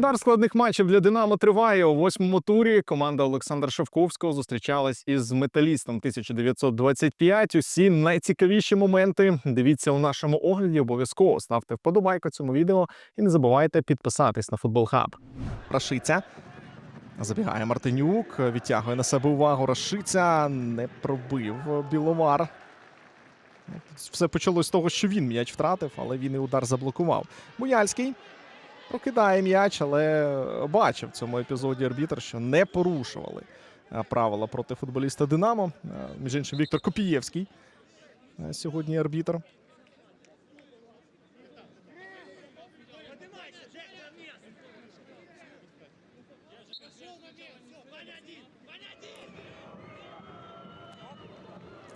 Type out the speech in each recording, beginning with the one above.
Календар складних матчів для Динамо триває. У восьмому турі команда Олександра Шевковського зустрічалась із металістом 1925. Усі найцікавіші моменти дивіться у нашому огляді. Обов'язково ставте вподобайку цьому відео і не забувайте підписатись на футбол хаб. Рашиця. Забігає Мартинюк, відтягує на себе увагу. Рашиця не пробив Біловар. Все почалось з того, що він м'яч втратив, але він і удар заблокував. Буяльський прокидає м'яч, але бачив в цьому епізоді арбітр, що не порушували е, правила проти футболіста Динамо. Е, Між іншим, Віктор Копієвський е, сьогодні арбітр.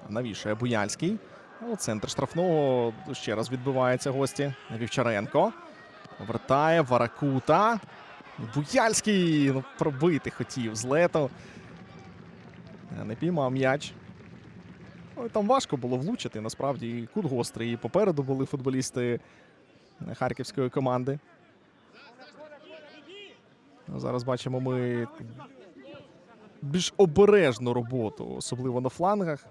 Навішує Буяльський. Центр штрафного ще раз відбиваються гості. Вівчаренко. Повертає Варакута. Буяльський ну, пробити хотів з лету. Не піймав м'яч. Ну, там важко було влучити. Насправді і кут гострий. І попереду були футболісти харківської команди. Ну, Зараз бачимо ми більш обережну роботу, особливо на флангах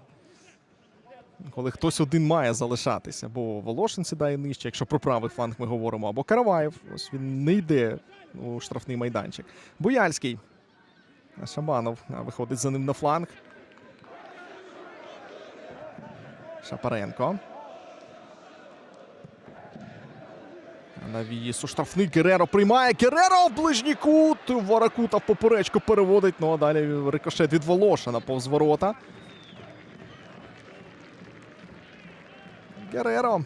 коли хтось один має залишатися. Або Волошин сідає нижче, якщо про правий фланг ми говоримо, або Караваєв. Ось він не йде у штрафний майданчик. Буяльський. Шабанов виходить за ним на фланг. Шапаренко. Навіс у штрафний Гереро приймає. Гереро в ближній кут. Варакута в поперечку переводить. Ну а далі рикошет від Волошина повз ворота. Гереро.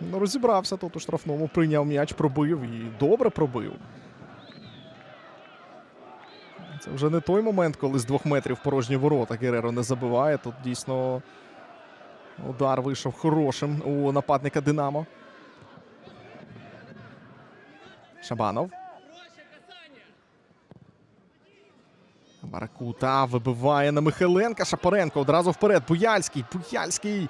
Ну, розібрався тут у штрафному, прийняв м'яч, пробив і добре пробив. Це вже не той момент, коли з двох метрів порожні ворота Гереро не забиває. Тут дійсно удар вийшов хорошим у нападника Динамо. Шабанов. Баракута вибиває на Михайленка. Шапаренко одразу вперед. Буяльський. Буяльський.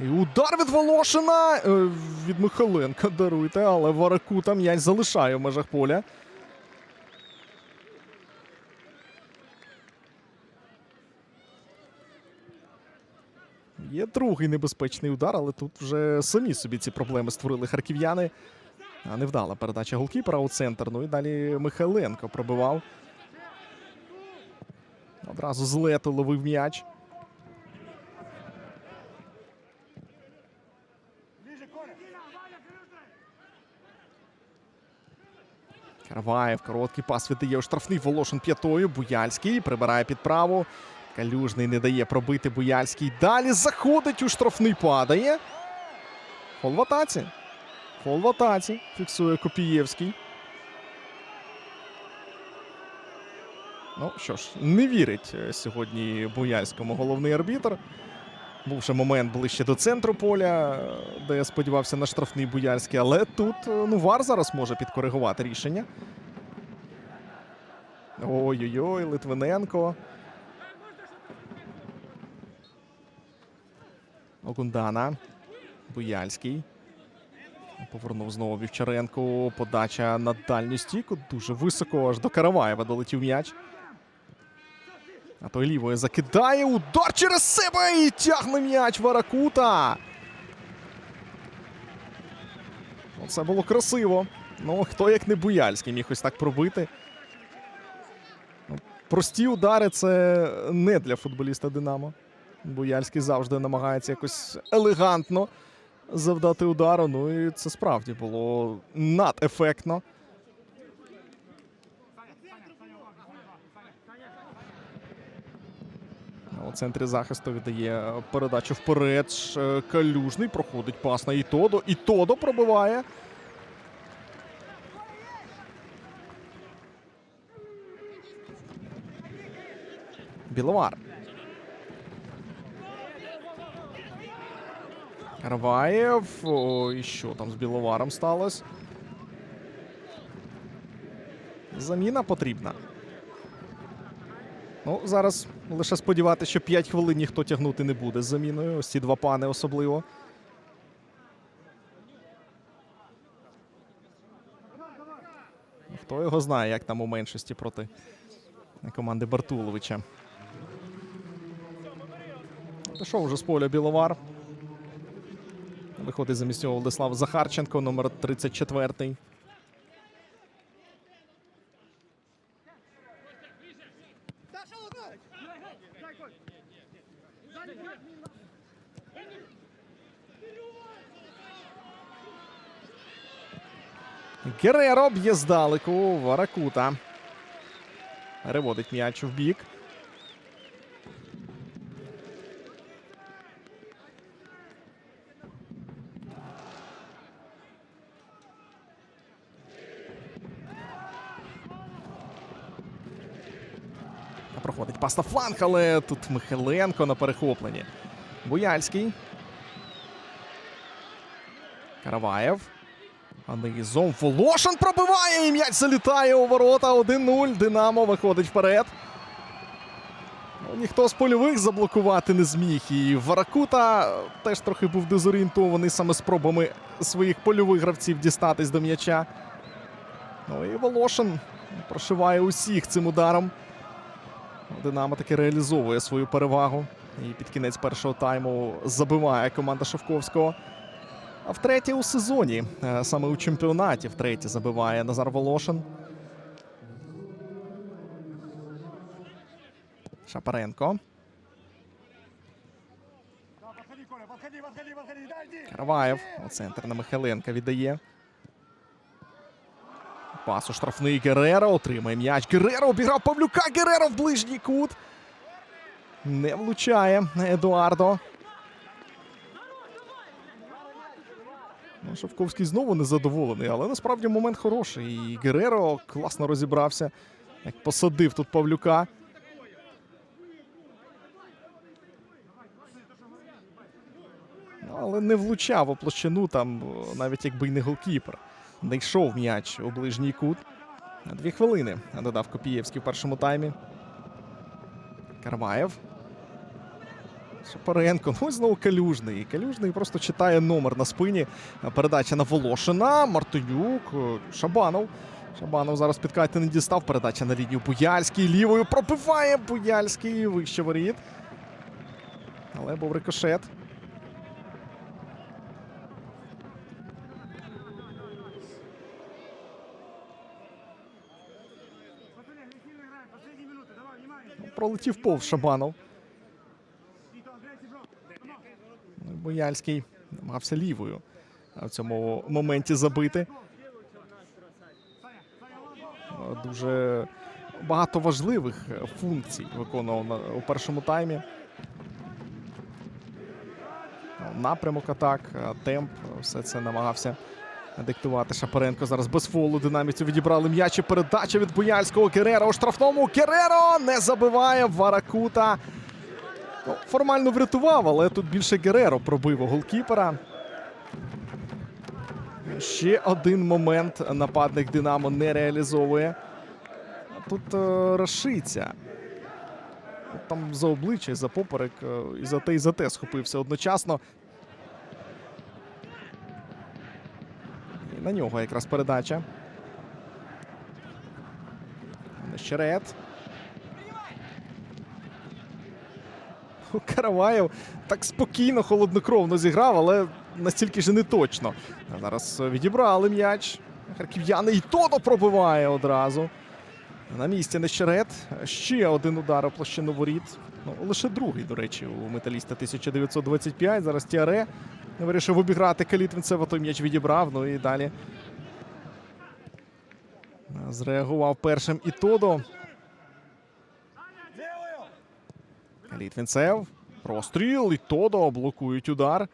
І удар від Волошина е, від Михайленка даруйте, але Варакута м'яч залишає в межах поля. Є другий небезпечний удар, але тут вже самі собі ці проблеми створили харків'яни. А невдала передача голкіпера у центр. Ну і далі Михайленко пробивав. Одразу з ловив м'яч. Караваєв, короткий пас віддає у штрафний Волошин п'ятою. Буяльський прибирає під праву. Калюжний не дає пробити Буяльський. Далі заходить у штрафний падає. Фол в атаці. Фол в атаці. Фіксує Копієвський. Ну що ж, не вірить е, сьогодні Буяльському головний арбітр. Був ще момент ближче до центру поля, де я сподівався на штрафний Буяльський, але тут е, ну, Вар зараз може підкоригувати рішення. Ой-ой-ой, Литвиненко. Огундана. Буяльський. Повернув знову Вівчаренко. Подача на дальню стійку. Дуже високо аж до Караваєва долетів м'яч. А той лівою закидає удар через себе і тягне м'яч Варакута. Це було красиво. Ну, хто як не Буяльський міг ось так пробити. Ну, Прості удари це не для футболіста Динамо. Буяльський завжди намагається якось елегантно завдати удару. Ну і це справді було надефектно. У центрі захисту віддає передачу вперед. Калюжний проходить пас на Ітодо. Ітодо пробиває. Біловар. Караваєв. О, і що там з Біловаром сталося? Заміна потрібна. Ну, зараз лише сподіватися, що 5 хвилин ніхто тягнути не буде з заміною. Ось ці два пани особливо. Хто його знає, як там у меншості проти команди Бартуловича. Пішов вже з поля Біловар. Виходить замість нього Владислав Захарченко, номер 34. Гереро б'є здалеку Варакута. Переводить м'яч в бік. Проходить пас на фланг, але тут Михайленко на перехопленні. Буяльський. Караваєв. А низом Волошин пробиває і м'яч залітає у ворота. 1-0. Динамо виходить вперед. Ну, ніхто з польових заблокувати не зміг. І Варакута теж трохи був дезорієнтований саме спробами своїх польових гравців дістатись до м'яча. Ну і Волошин прошиває усіх цим ударом. Динамо таки реалізовує свою перевагу. І під кінець першого тайму забиває команда Шовковського. А втретє у сезоні, е, саме у чемпіонаті, втретє забиває Назар Волошин. Шапаренко. Караваєв у центр на Михайленка віддає. Пас у штрафний Гереро. Отримає м'яч. Гереро обіграв Павлюка. Гереро в ближній кут. Не влучає Едуардо. Ну, Шовковський знову незадоволений, але насправді момент хороший. І Гереро класно розібрався, як посадив тут Павлюка. Ну, але не влучав у площину там, навіть якби й не голкіпер. Не йшов м'яч у ближній кут. Дві хвилини додав Копієвський в першому таймі. Кармаєв. Шапаренко. Ну і знову Калюжний. Калюжний просто читає номер на спині. Передача на Волошина. Мартинюк. е, Шабанов. Шабанов зараз підкати не дістав. Передача на лінію Буяльський. Лівою пробиває Буяльський. Вище воріт. Але був рикошет. Пролетів повз Шабанов. Бояльський намагався лівою в цьому моменті забити. Дуже багато важливих функцій виконував у першому таймі. Напрямок атак, темп, все це намагався диктувати Шапаренко. Зараз без фолу динаміці відібрали м'яч і передача від Бояльського Керера у штрафному. Кереро не забиває Варакута. Ну, формально врятував, але тут більше Гереро пробив голкіпера. Ще один момент нападник Динамо не реалізовує. Тут е, Рашиця. Там за обличчя, за поперек, е, і за те, і за те схопився одночасно. На нього якраз передача. Нещерет. Караваєв так спокійно, холоднокровно зіграв, але настільки ж не точно. Зараз відібрали м'яч. Харків'яни і Тодо пробиває одразу. На місці Нещерет. Ще один удар у площину воріт. Ну, лише другий, до речі, у металіста 1925. Зараз Тіаре вирішив обіграти Калітвінцева, той м'яч відібрав. Ну і далі. Зреагував першим і Тодо. Калітвінцев. Простріл. І Тодо блокують удар.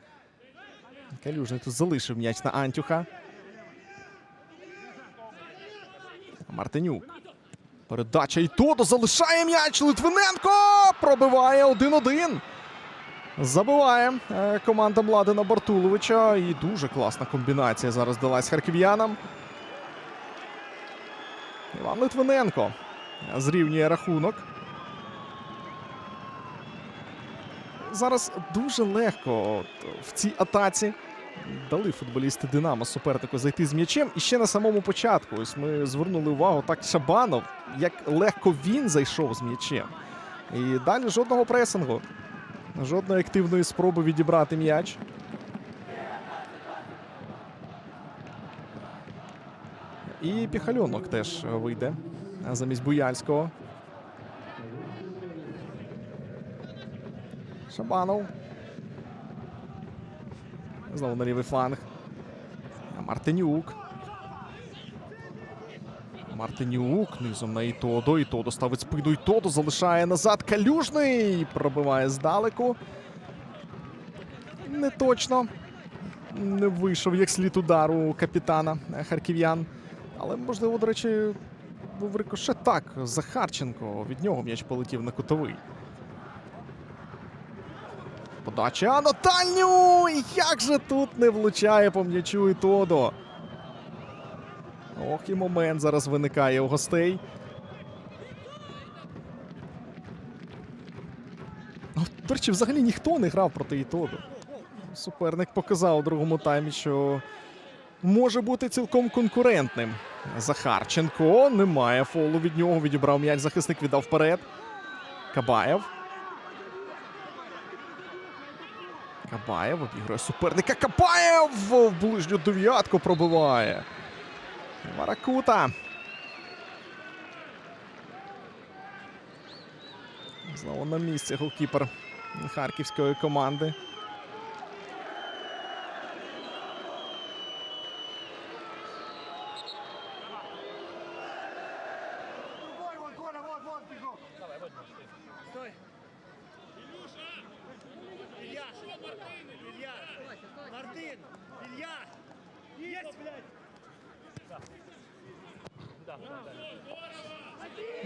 Калюжний тут залишив м'яч на Антюха. Мартинюк. Передача і Тодо залишає м'яч. Литвиненко пробиває 1-1. Забиває е, команда Младена Бартуловича. І дуже класна комбінація зараз далась харків'янам. Іван Литвиненко зрівнює рахунок. Зараз дуже легко от, в цій атаці дали футболісти Динамо супернику зайти з м'ячем. І ще на самому початку. Ось ми звернули увагу так Шабанов, як легко він зайшов з м'ячем. І далі жодного пресингу, жодної активної спроби відібрати м'яч. І Піхальонок теж вийде замість Буяльського. Шабанов. Знову на лівий фланг. Мартинюк. Мартинюк низом на Ітодо. Ітодо ставить спину Ітодо. Залишає назад Калюжний. Пробиває здалеку. Не точно. Не вийшов як слід удару капітана харків'ян. Але, можливо, до речі, був рикошет. Так, Захарченко. Від нього м'яч полетів на кутовий. Подача на дальню! І Як же тут не влучає по м'ячу і Тодо. Ох, і момент зараз виникає у гостей. Ну, До речі, взагалі ніхто не грав проти Ітоду. Суперник показав у другому таймі, що може бути цілком конкурентним. Захарченко немає фолу від нього. Відібрав м'яч, захисник віддав вперед. Кабаєв. Кабаєв обігрує суперника. Кабаєв в ближню дев'ятку пробиває. Маракута. Знову на місці голкіпер харківської команди. Мартин, Илья. Есть, блядь.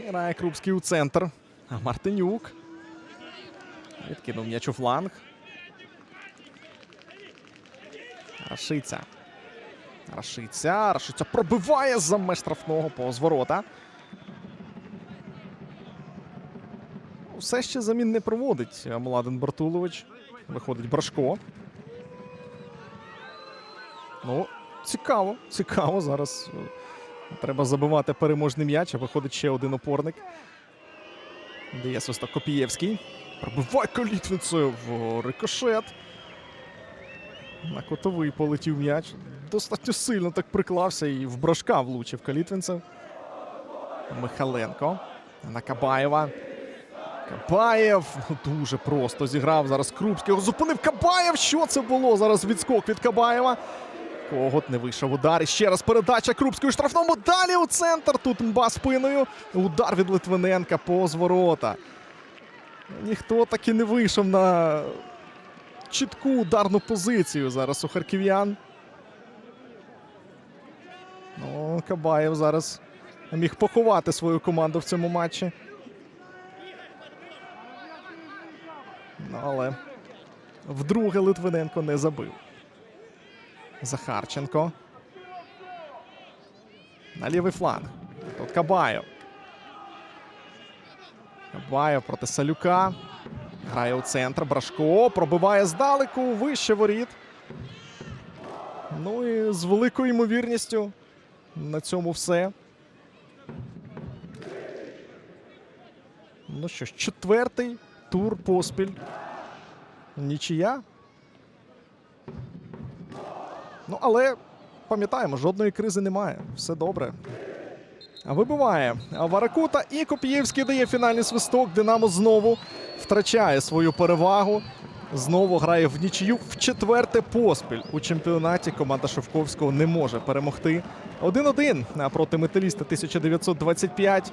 Грає Крупський у центр. А Мартинюк. Відкинув м'яч у фланг. Рашиця. Рашиця. Рашиця пробиває за меж штрафного повз ворота. Все ще замін не проводить Младен Бартулович. Виходить Брашко. Ну, цікаво, цікаво. Зараз е, Треба забивати переможний м'яч, а виходить ще один опорник. Дає свисток Копієвський. Пробиває Калітвінцев. Рикошет. На котовий полетів м'яч. Достатньо сильно так приклався і в брашка влучив Калітвінцев. Михаленко. На Кабаєва. Кабаєв ну, дуже просто зіграв зараз Крупський. Зупинив Кабаєв. Що це було? Зараз відскок від Кабаєва. Когот не вийшов удар. І ще раз передача Крупської штрафному. Далі у центр. Тут мба спиною. Удар від Литвиненка по зворота. Ніхто таки не вийшов на чітку ударну позицію зараз у харків'ян. Ну, Кабаєв зараз міг поховати свою команду в цьому матчі. Ну, але вдруге Литвиненко не забив. Захарченко. На лівий фланг. Тут Кабаєв. Кабаєв проти Салюка. Грає у центр. Брашко. Пробиває здалеку. Вище воріт. Ну і з великою ймовірністю на цьому все. Ну що ж, четвертий тур поспіль. Нічия. Ну, але пам'ятаємо, жодної кризи немає. Все добре. Вибиває Варакута і Копієвський дає фінальний свисток. Динамо знову втрачає свою перевагу. Знову грає в нічию в четверте поспіль у чемпіонаті. Команда Шевковського не може перемогти. 1-1 проти металіста 1925.